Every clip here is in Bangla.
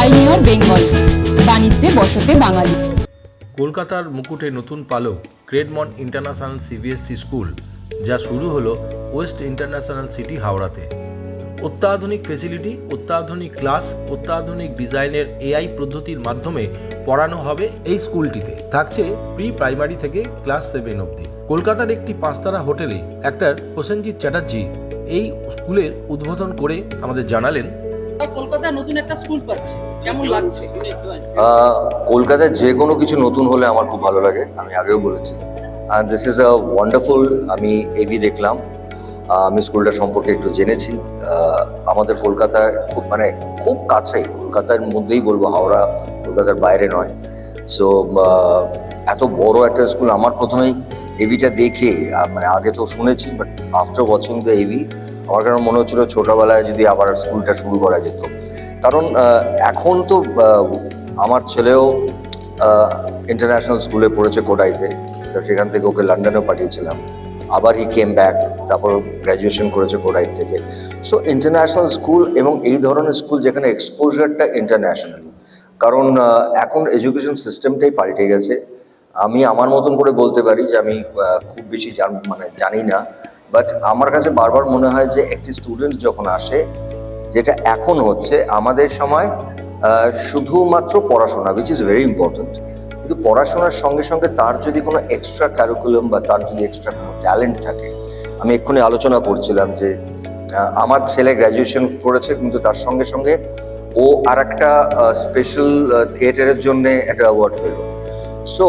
পাইনিয়র বেঙ্গল, বাণিজ্যে বসতে বাঙালি। কলকাতার মুকুটে নতুন পালক গ্রেডমন ইন্টারন্যাশনাল সিবিএসসি স্কুল, যা শুরু হলো ওয়েস্ট ইন্টারন্যাশনাল সিটি হাওড়াতে। অত্যাধুনিক ফেসিলিটি, অত্যাধুনিক ক্লাস, অত্যাধুনিক ডিজাইনের এআই পদ্ধতির মাধ্যমে পড়ানো হবে এই স্কুলটিতে। থাকছে প্রি প্রাইমারি থেকে ক্লাস সেভেন অবধি। কলকাতার একটি পাঁচতারা হোটেলে অ্যাক্টর প্রসেনজিৎ চ্যাটার্জি এই স্কুলের উদ্বোধন করে আমাদের জানালেন কলকাতায় নতুন একটা স্কুল পাচ্ছে। কেমন লাগছে? কলকাতায় যে কোনো কিছু নতুন হলে আমার খুব ভালো লাগে, আমি আগেও বলেছি। আর দিস ইজ আ ওয়ান্ডারফুল আমি এভি দেখলাম। আমি স্কুলটা সম্পর্কে একটু জেনেছি। আমাদের কলকাতায় খুব মানে খুব কাছেই, কলকাতার মধ্যেই বলব, হাওড়া কলকাতার বাইরে নয়। সো এত বড় একটা স্কুল আমার প্রথমেই এভিটা দেখে মানে আগে তো শুনেছি but after watching the AV আমার কারণ মনে হচ্ছিল ছোটবেলায় যদি আবার স্কুলটা শুরু করা যেত। কারণ এখন তো আমার ছেলেও ইন্টারন্যাশনাল স্কুলে পড়েছে কোডাইতে তো সেখান থেকে ওকে লন্ডনেও পাঠিয়েছিলাম। আবার হি কেম ব্যাক তারপর গ্র্যাজুয়েশন করেছে কোডাই থেকে। সো ইন্টারন্যাশনাল স্কুল এবং এই ধরনের স্কুল যেখানে এক্সপোজারটা ইন্টারন্যাশনালি কারণ এখন এডুকেশন সিস্টেমটাই পাল্টে গেছে। আমি আমার মতন করে বলতে পারি যে আমি খুব বেশি জান মানে জানি না। বাট আমার কাছে বারবার মনে হয় যে একটি স্টুডেন্ট যখন আসে, যেটা এখন হচ্ছে, আমাদের সময় শুধুমাত্র পড়াশোনা উইচ ইজ ভেরি ইম্পর্ট্যান্ট কিন্তু পড়াশোনার সঙ্গে সঙ্গে তার যদি কোনো এক্সট্রা ক্যারিকুলাম বা তার যদি এক্সট্রা কোনো ট্যালেন্ট থাকে, আমি এক্ষুনি আলোচনা করছিলাম যে আমার ছেলে গ্র্যাজুয়েশন করেছে, কিন্তু তার সঙ্গে সঙ্গে ও আর একটা স্পেশাল থিয়েটারের জন্য একটা অ্যাওয়ার্ড পেল। সো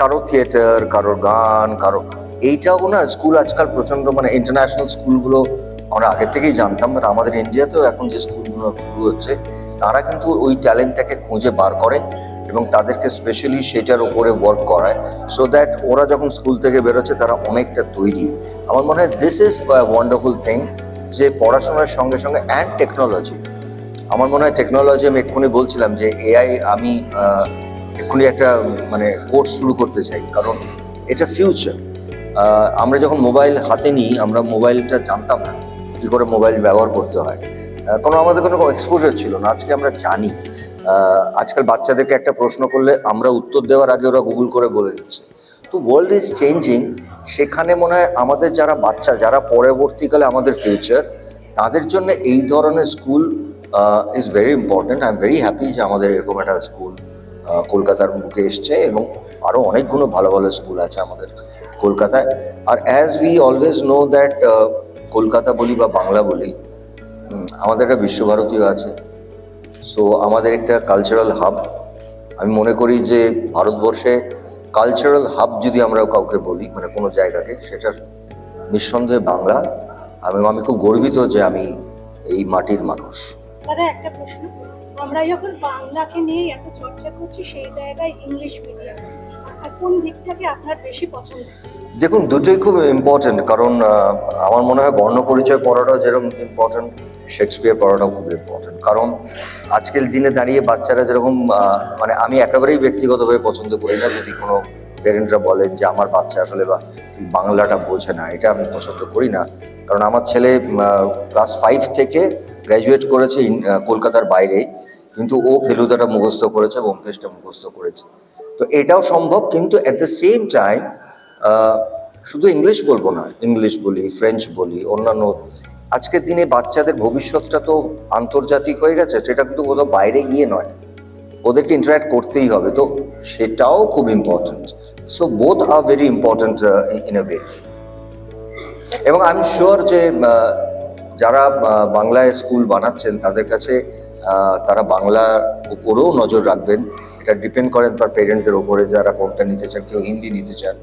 কারও থিয়েটার কারও গান, কারও এইটাও না স্কুল আজকাল প্রচণ্ড মানে ইন্টারন্যাশনাল স্কুলগুলো আমরা আগে থেকেই জানতাম বাট আমাদের ইন্ডিয়াতেও এখন যে স্কুলগুলো শুরু হচ্ছে, তারা কিন্তু ওই ট্যালেন্টটাকে খুঁজে বার করে এবং তাদেরকে স্পেশালি সেটার উপরে ওয়ার্ক করায় সো দ্যাট ওরা যখন স্কুল থেকে বেরোচ্ছে, তারা অনেকটা তৈরি। আমার মনে হয় দিস ইজ ওয়ান্ডারফুল থিং যে পড়াশোনার সঙ্গে সঙ্গে অ্যান্ড টেকনোলজি আমার মনে হয় টেকনোলজি আমি এক্ষুনি বলছিলাম যে এআই আমি এক্ষুনি একটা মানে কোর্স শুরু করতে চাই, কারণ এটা ফিউচার আমরা যখন মোবাইল হাতে নিই, আমরা মোবাইলটা জানতাম না কী করে মোবাইল ব্যবহার করতে হয়। কারণ আমাদের কোনো এক্সপোজার ছিল না, আজকে আমরা জানি। আজকাল বাচ্চাদেরকে একটা প্রশ্ন করলে আমরা উত্তর দেওয়ার আগে ওরা গুগল করে বলে দিচ্ছে। তো ওয়ার্ল্ড ইজ চেঞ্জিং সেখানে মনে হয় আমাদের যারা বাচ্চা, যারা পরবর্তীকালে আমাদের ফিউচার তাদের জন্য এই ধরনের school is very important I am very happy যে আমাদের এরকম একটা স্কুল কলকাতার বুকে এসছে এবং আরও অনেকগুলো ভালো ভালো স্কুল আছে আমাদের কলকাতায়। আর as we always know that Kolkata বলি বা বাংলা বলি আমাদের একটা বিশ্বভারতীয় আছে। সো আমাদের একটা কালচারাল হাব আমি মনে করি যে ভারতবর্ষে কালচারাল হাব যদি আমরা কাউকে বলি মানে কোনো জায়গাকে, সেটা নিঃসন্দেহে বাংলা। এবং আমি খুব গর্বিত যে আমি এই মাটির মানুষ। দাদা, একটা প্রশ্ন। আমরা যখন বাংলাকে নিয়ে এত চর্চা করছি, সেই জায়গায় ইংলিশ মিডিয়াম কোন দিকটাকে আপনার বেশি পছন্দ? দেখুন, দুটোই খুব ইম্পর্টেন্ট কারণ আমার মনে হয় বর্ণ পরিচয় পড়াটাও যেরকম ইম্পর্টেন্ট শেক্সপিয়ার পড়াটাও খুব ইম্পর্টেন্ট কারণ আজকের দিনে দাঁড়িয়ে বাচ্চারা যেরকম মানে আমি একেবারেই ব্যক্তিগতভাবে পছন্দ করি না, যদি কোনো পেরেন্টরা বলেন যে, আমার বাচ্চা আসলে বা বাংলাটা বোঝে না, এটা আমি পছন্দ করি না, কারণ আমার ছেলে ক্লাস ফাইভ থেকে গ্র্যাজুয়েট করেছে কলকাতার বাইরে কিন্তু ও ফেলুদাটা মুখস্থ করেছে ব্যোমকেশটা মুখস্থ করেছে। তো এটাও সম্ভব, কিন্তু অ্যাট দ্য সেম টাইম শুধু ইংলিশ বলব না ইংলিশ বলি ফ্রেঞ্চ বলি, অন্যান্য, আজকের দিনে বাচ্চাদের ভবিষ্যৎটা তো আন্তর্জাতিক হয়ে গেছে, সেটা কিন্তু কোথাও বাইরে গিয়ে নয়। ওদেরকে ইন্টারাক্ট করতেই হবে, তো সেটাও খুব important so both R very important in a way এবং আই এম শিওর যে যারা বাংলায় স্কুল বানাচ্ছেন, তাদের কাছে তারা বাংলার উপরেও নজর রাখবেন। এটা ডিপেন্ড করেন তার পেরেন্টদের ওপরে যারা কোনটা নিতে চান কেউ হিন্দি নিতে চান।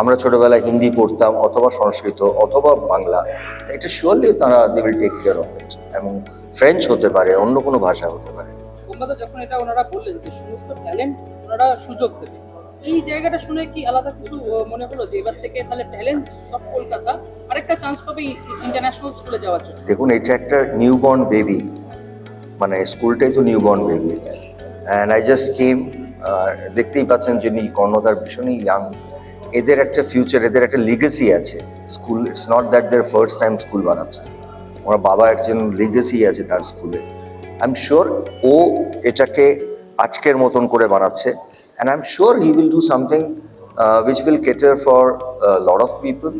আমরা ছোটবেলায় হিন্দি পড়তাম অথবা সংস্কৃত অথবা বাংলা। এটা শিওরলি তারা they will take care of it এবং ফ্রেঞ্চ হতে পারে অন্য কোনো ভাষা হতে পারে। যখন এটা ওনারা বললেন যে সমস্ত ট্যালেন্ট ওনারা সুযোগ দেবে এই জায়গাটা শুনে কি আলাদা কিছু মনে হলো যে এবার থেকে তাহলে ট্যালেন্টস অফ কলকাতা আরেকটা চান্স পাবে ইন্টারন্যাশনাল স্কুলে যাওয়ার জন্য? দেখুন এটা একটা নিউবর্ন বেবি মানে স্কুলটাই তো newborn baby and I just came দেখতেই পাচ্ছেন যিনি কর্ণধার, ভীষণই ইয়াং এদের একটা ফিউচার এদের একটা লিগেসি আছে। School it's not that their first time school বানাচ্ছে। ওনার বাবা একজন লিগেসি আছে তার স্কুলে আই এম শিওর ও এটাকে আজকের মতন করে বানাচ্ছে। And I am sure he will do something which will cater for lot of people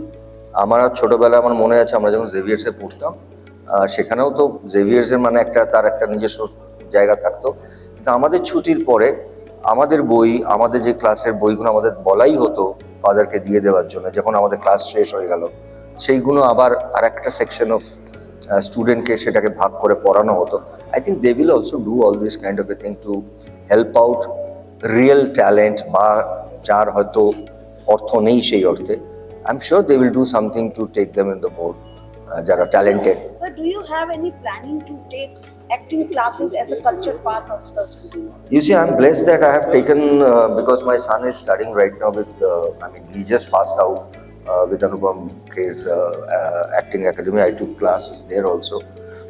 আমার ছোটবেলায় আমার মনে আছে, আমরা যখন জেভিয়ার্সে পড়তাম সেখানেও তো জেভিয়ার্সের মানে একটা, তার একটা নিজস্ব জায়গা থাকতো। কিন্তু আমাদের ছুটির পরে আমাদের বই আমাদের যে ক্লাসের বইগুলো আমাদের বলাই হতো ফাদারকে দিয়ে দেওয়ার জন্য যখন আমাদের ক্লাস শেষ হয়ে গেল সেইগুলো আবার আর একটা সেকশন অফ স্টুডেন্টকে সেটাকে ভাগ করে পড়ানো হতো। I think they will also do all this kind of a thing to help out real talent বা যার হয়তো অর্থ নেই সেই অর্থে। I am sure they will do something to take them in the board যারা talented So, do you have any planning to take acting classes as a culture part of the school? You see, I'm blessed that I have taken uh, because my son is studying right now with. Uh, I mean, he just passed out uh, with Anupam Kher's uh, uh, acting academy. I took classes there also.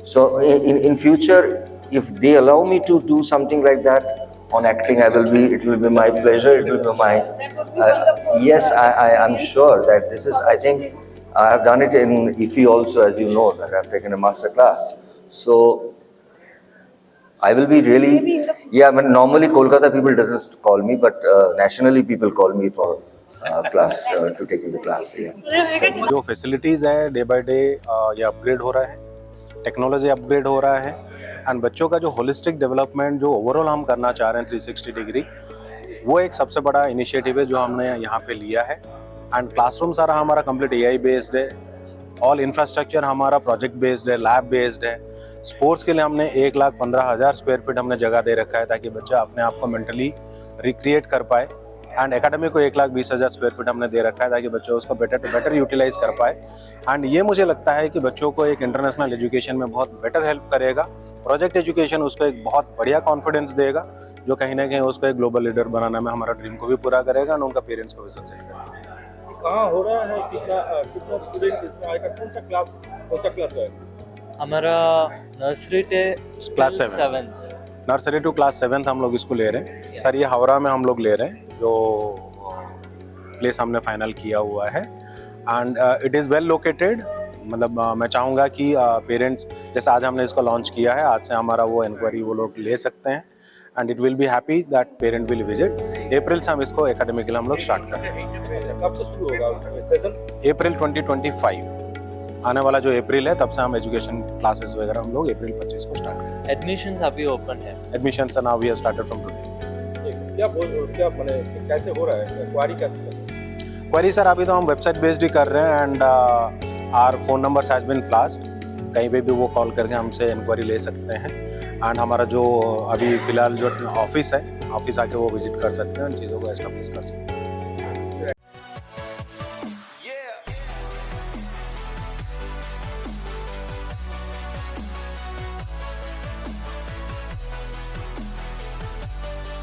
So in, in in future, if they allow me to do something like that on acting, I will be. It will be my pleasure. It will be my. Uh, yes, I, I am sure that this is. I think I have done it in IFI also, as you know, that I have taken a master class. So I will be really, yeah. I mean, normally Kolkata people doesn't call me, but uh, nationally people call me for uh, class uh, to taking the class. Yeah. जो फैसिलिटीज़ है डे बाय डे ये अपग्रेड हो रहा है टेक्नोलॉजी अपग्रेड हो रहा है एंड बच्चों का जो होलिस्टिक डेवलपमेंट जो ओवरऑल हम करना चाह रहे हैं 360 डिग्री वो एक सबसे बड़ा इनिशिएटिव है जो हमने यहाँ पे लिया है एंड क्लासरूम सारा हमारा कंप्लीट एआई बेस्ड है ऑल इंफ्रास्ट्रक्चर हमारा प्रोजेक्ट बेस्ड है लैब बेस्ड है स्पोर्ट्स के लिए हमने एक लाख पंद्रह हज़ार स्क्वायर फीट हमने जगह दे रखा है ताकि बच्चा अपने आप को मेंटली रिक्रिएट कर पाए। एंड एकेडमी को एक लाख बीस हज़ार स्क्वायर फीट हमने दे रखा है ताकि बच्चों उसको बेटर टू बेटर यूटिलाइज कर पाए। एंड ये मुझे लगता है कि बच्चों को एक इंटरनेशनल एजुकेशन में बहुत बेटर हेल्प करेगा। प्रोजेक्ट एजुकेशन उसको एक बहुत बढ़िया कॉन्फिडेंस देगा, जो कहीं ना कहीं उसको एक ग्लोबल लीडर बनाने में हमारा ड्रीम को भी पूरा करेगा एंड उनका पेरेंट्स को भी सक्सेस करेगा। कहाँ हो रहा है? कितना कितना स्टूडेंट इसमें आएगा? कौन सा क्लास कौन सा क्लास है? हमारा नर्सरी टे seven. Seven nursery to class seventh हम लोग इसको ले रहे हैं। सर ये हावड़ा में हम लोग ले रहे हैं जो प्लेस हमने फाइनल किया हुआ है। And it is well located मतलब uh, मैं चाहूँगा कि पेरेंट्स uh, जैसे आज हमने इसको लॉन्च किया है आज से हमारा वो इंक्वायरी वो लोग ले सकते हैं। And it will be happy that parent will visit अप्रैल से हम इसको एकेडमिक हम लोग स्टार्ट कर रहे हैं। कब से शुरू होगा सेशन अप्रैल 2025 आने वाला जो अप्रैल है तब से हम एजुकेशन क्लासेस वगैरह हम लोग अप्रैल 25 को स्टार्ट करेंगे। एडमिशंस अभी ओपन है। Admission now we have started from today क्या बोल क्या मैंने कैसे हो रहा है? क्वारी कैसे? क्वेरी सर अभी तो हम वेबसाइट बेस्ड ही कर रहे हैं and our phone number has been flashed कहीं पे भी वो कॉल करके हमसे इंक्वायरी ले सकते हैं। एंड हमारा जो अभी फ़िलहाल जो ऑफ़िस है ऑफ़िस आके वो विज़िट कर सकते हैं उन चीज़ों को एस्टेब्लिश कर सकते हैं।